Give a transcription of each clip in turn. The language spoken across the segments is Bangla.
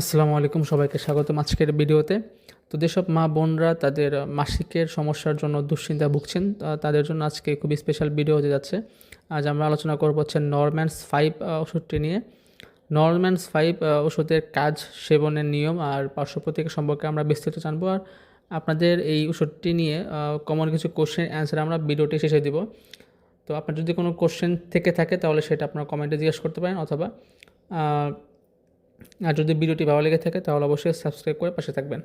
আসসালামু আলাইকুম, সবাইকে স্বাগতম আজকের ভিডিওতে। তো যেসব মা বোনরা তাদের মাসিকের সমস্যার জন্য দুশ্চিন্তা ভুগছেন তাদের জন্য আজকে খুবই স্পেশাল ভিডিও হতে যাচ্ছে। আজ আমরা আলোচনা করব হচ্ছে নরম্যান্স ফাইভ ওষুধটি নিয়ে। নরম্যান্স ফাইভ ওষুধের কাজ, সেবনের নিয়ম আর পার্শ্ব প্রতিক্রিয়া সম্পর্কে আমরা বিস্তারিত জানব। আর আপনাদের এই ওষুধটি নিয়ে কমন কিছু কোশ্চেন অ্যান্সার আমরা ভিডিওটি শেষে দিব। তো আপনার যদি কোনো কোশ্চেন থেকে থাকে, তাহলে সেটা আপনার কমেন্টে জিজ্ঞেস করতে পারেন অথবা আর যদি ভিডিওটি ভালো লেগে থাকে, তাহলে অবশ্যই সাবস্ক্রাইব করে পাশে থাকবেন।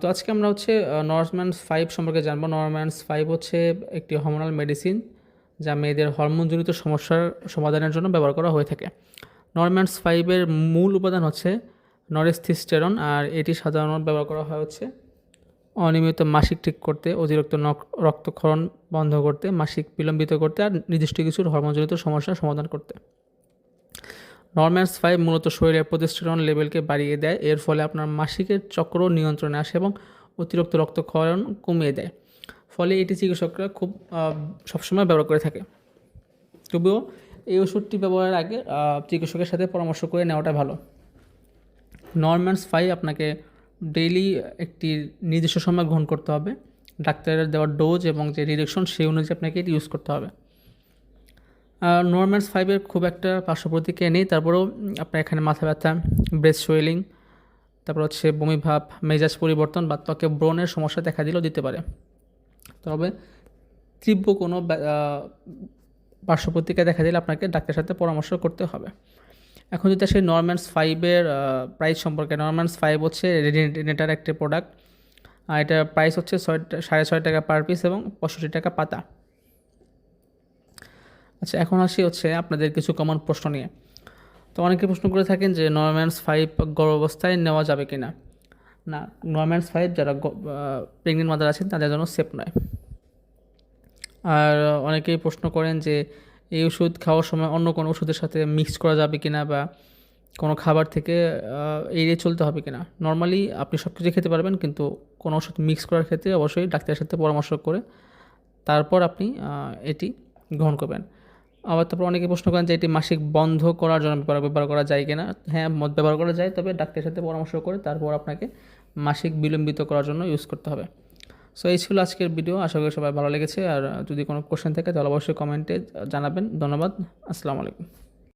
তো আজকে আমরা হচ্ছে নরম্যান্স ফাইভ সম্পর্কে জানব। নরম্যান্স ফাইভ হচ্ছে একটি হরমোনাল মেডিসিন যা মেয়েদের হরমোনজনিত সমস্যার সমাধানের জন্য ব্যবহার করা হয়ে থাকে। নরম্যান্স ফাইভের মূল উপাদান হচ্ছে নরেস্থিস্টেরন আর এটি সাধারণত ব্যবহার করা হয় হচ্ছে অনিয়মিত মাসিক ঠিক করতে, অতিরিক্ত রক্তক্ষরণ বন্ধ করতে, মাসিক বিলম্বিত করতে, আর নির্দিষ্ট কিছুর হরমোনজনিত সমস্যার সমাধান করতে। নরম্যান্স ফাইভ মূলত শরীরের প্রতিস্টেরন লেভেলকে বাড়িয়ে দেয়। এর ফলে আপনার মাসিকের চক্র নিয়ন্ত্রণে আসে এবং অতিরিক্ত রক্তক্ষরণ কমিয়ে দেয়। ফলে এটি চিকিৎসকরা খুব সবসময় ব্যবহার করে থাকে। তবুও এই ওষুধটি ব্যবহারের আগে চিকিৎসকের সাথে পরামর্শ করে নেওয়াটা ভালো। নরম্যান্স ফাইভ আপনাকে ডেইলি একটি নির্দিষ্ট সময় গ্রহণ করতে হবে। ডাক্তারের দেওয়ার ডোজ এবং যে ডিরেকশন, সেই অনুযায়ী আপনাকে এটি ইউজ করতে হবে। নরম্যান্স ফাইভের খুব একটা পার্শ্ব প্রতিক্রিয়া নেই। তারপরেও আপনার এখানে মাথা ব্যথা ব্রেস্ট সোয়েলিং তারপর হচ্ছে বমি ভাব, মেজাজ পরিবর্তন বা ত্বকে ব্রণের সমস্যা দেখা দিলেও দিতে পারে। তবে তীব্র কোনো পার্শ্ব দেখা দিলে আপনাকে ডাক্তারের সাথে পরামর্শ করতে হবে। এখন যদি সেই নরম্যান্স ফাইভের প্রাইস সম্পর্কে। নরম্যান্স ফাইভ হচ্ছে রেডিনেটার একটি প্রোডাক্ট আর এটার প্রাইস হচ্ছে ছয়, সাড়ে ছয় টাকা পার পিস এবং পঁয়ষট্টি টাকা পাতা। আচ্ছা এখন আসি হচ্ছে আপনাদের কিছু কমন প্রশ্ন নিয়ে। তো অনেকে প্রশ্ন করে থাকেন যে নরম্যান্স ফাইভ গর্ভ অবস্থায় নেওয়া যাবে কি না না নরম্যান্স ফাইভ যারা প্রেগনেন্ট মাদার আছেন, তাদের জন্য সেফ নয়। আর অনেকেই প্রশ্ন করেন যে এই ওষুধ খাওয়ার সময় অন্য কোনো ওষুধের সাথে মিক্স করা যাবে কি না বা কোনো খাবার থেকে এড়িয়ে চলতে হবে কি না নর্মালি আপনি সব কিছু খেতে পারবেন, কিন্তু কোনো ওষুধ মিক্স করার ক্ষেত্রে অবশ্যই ডাক্তারের সাথে পরামর্শ করে তারপর আপনি এটি গ্রহণ করবেন। আবার তারপর অনেকে প্রশ্ন করেন যে এটি মাসিক বন্ধ করার জন্য ব্যবহার করা যায় কিনা? হ্যাঁ মদ ব্যবহার করা যায়, তবে ডাক্তারের সাথে পরামর্শ করে তারপর আপনাকে মাসিক বিলম্বিত করার জন্য ইউজ করতে হবে। সো এই ছিল আজকের ভিডিও আশা করি সবাই ভালো লেগেছে। আর যদি কোনো কোশ্চেন থাকে, তাহলে অবশ্যই কমেন্টে জানাবেন। ধন্যবাদ, আসসালামু আলাইকুম।